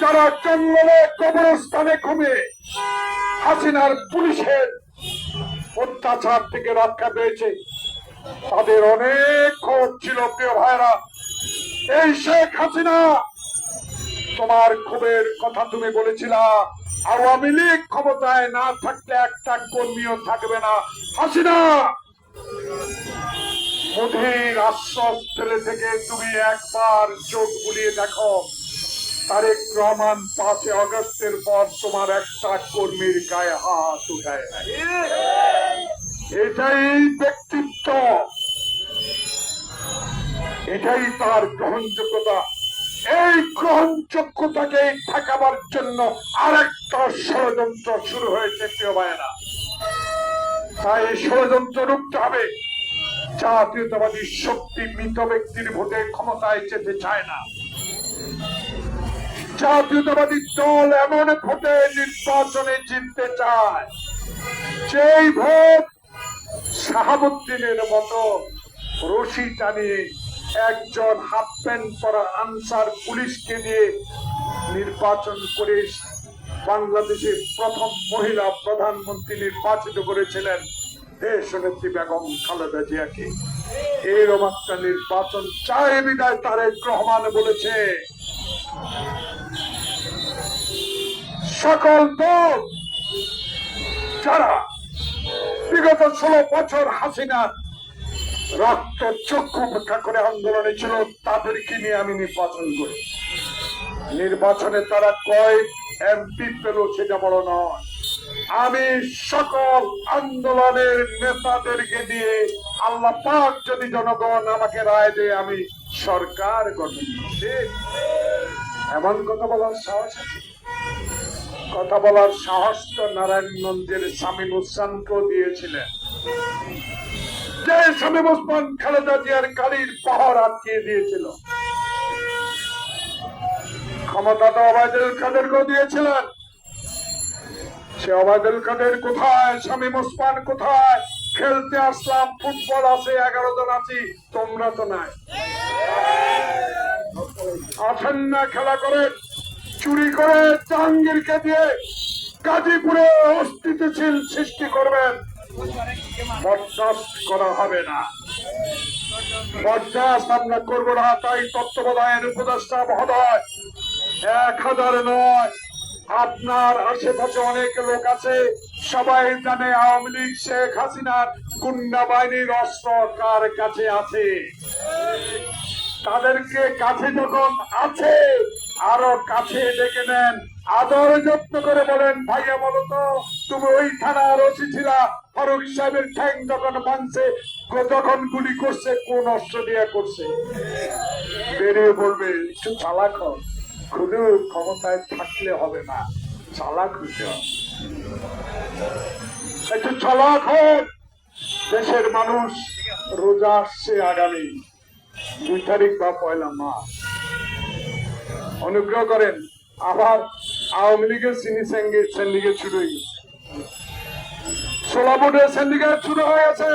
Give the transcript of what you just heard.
যারা জঙ্গলে কবরস্থানে ঘুমে হাসিনার পুলিশের অত্যাচার থেকে রক্ষা পেয়েছে। তাদের অনেক খোঁজ ছিল, প্রিয় ভাইরা এই শেখ হাসিনা, তোমার ক্ষোভের কথা তুমি বলেছিলা, আওয়ামী লীগ ক্ষমতায় না থাকলে একটা কর্মীও থাকবে না। হাসিনা মোদীর আশ্বাস ফেলে থেকে তুমি একবার চোখ বুলিয়ে দেখো। তারেক রহমান পাঁচে অগস্টের পর তোমার একটা কর্মীর গায়ে হাত উঠায়। এটাই ব্যক্তিত্ব। এটাই তার গ্রহণযোগ্যতা। এই গ্রহণযোগ্যতাকে ঠেকাবার জন্য আরেকটা ষড়যন্ত্র শুরু হয়েছে, প্রিয় ভাইয়েরা। তাই ষড়যন্ত্র রুখতে হবে। জাতীয়তাবাদী শক্তি মৃত ব্যক্তির ভোটে ক্ষমতায় যেতে চায় না। জাতীয়তাবাদী দল এমন ভোটে নির্বাচনে জিততে চায়, যেই ভোট শাহাবুদ্দিনের মতো রশি টানিয়ে একজন হাফ প্যান্ট পরা আনসার পুলিশকে দিয়ে নির্বাচন করে বাংলাদেশের প্রথম মহিলা প্রধানমন্ত্রী নির্বাচিত করেছিলেন দেশ নেত্রী বেগম খালেদা জিয়াকে। এরকম একটা নির্বাচন চায় বিদায় তারেক রহমান বলেছে। সকল দল যারা বিগত ষোলো বছর হাসিনার রক্ত চক্ষু উপেক্ষা করে আন্দোলনে ছিল, তাদেরকে নিয়ে আমি নির্বাচন করি। নির্বাচনে তারা কয়, এমপি পেল সেটা বড় নয়। আমি সকল আন্দোলনের নেতাদেরকে দিয়ে আল্লাহ পাক যদি জনগণ আমাকে রায় দেয়, আমি সরকার গঠন এমন কথা বলার সাহস আছে? কথা বলার সাহস তো নারায়ণগঞ্জের শামীম উসানকেও দিয়েছিলেন। যে খালেদা জিয়ার দিয়েছিল। দিয়েছিলেন। সে অবায়দুল কাদের কোথায়? শামীম ওসমান কোথায়? খেলতে আসলাম, ফুটবল আছে, এগারো জন আছি, তোমরা তো নাই। আছেন না, খেলা করে চুরি করে জাহাঙ্গীরকে দিয়ে গাজীপুরে অস্তিত্বশীল সৃষ্টি করবেন। বরদাস্ত করা হবে না। বরদাস্ত আমরা করব না, তাই তত্ত্বাবধায়ক উপদেষ্টা মহোদয়, এক হাজার নয়। আপনার আশেপাশে অনেক লোক আছে, সবাই জানে আওয়ামী লীগ, শেখ হাসিনার গুন্ডা বাহিনীর অস্ত্র কার কাছে আছে? তাদেরকে কাছে যখন আছে আরও কাছে ডেকে নেন। আদর যত্ন করে বলেন, ভাইয়া বলতো তুমি ওই থানার ওসি ছিলা? ফারুক সাহেবের ঠ্যাং যখন ভাঙছে যখন গুলি করছে, কোন অস্ত্র দিয়ে করছে? বেরিয়ে বলবে, একটু চালাক শুধু ক্ষমতায় থাকলে হবে না। চালাক হবে। একটু চালাক হোক দেশের মানুষ রোজা আসছে আগামী। দুই তারিখ বা পয়লা মাস অনুগ্রহ করেন, আবার আওয়ামী লীগের সিনি সিন্ডিকেট শুরু হয়ে গেছে। বোর্ডের সিন্ডিকেট শুরু হয়ে গেছে।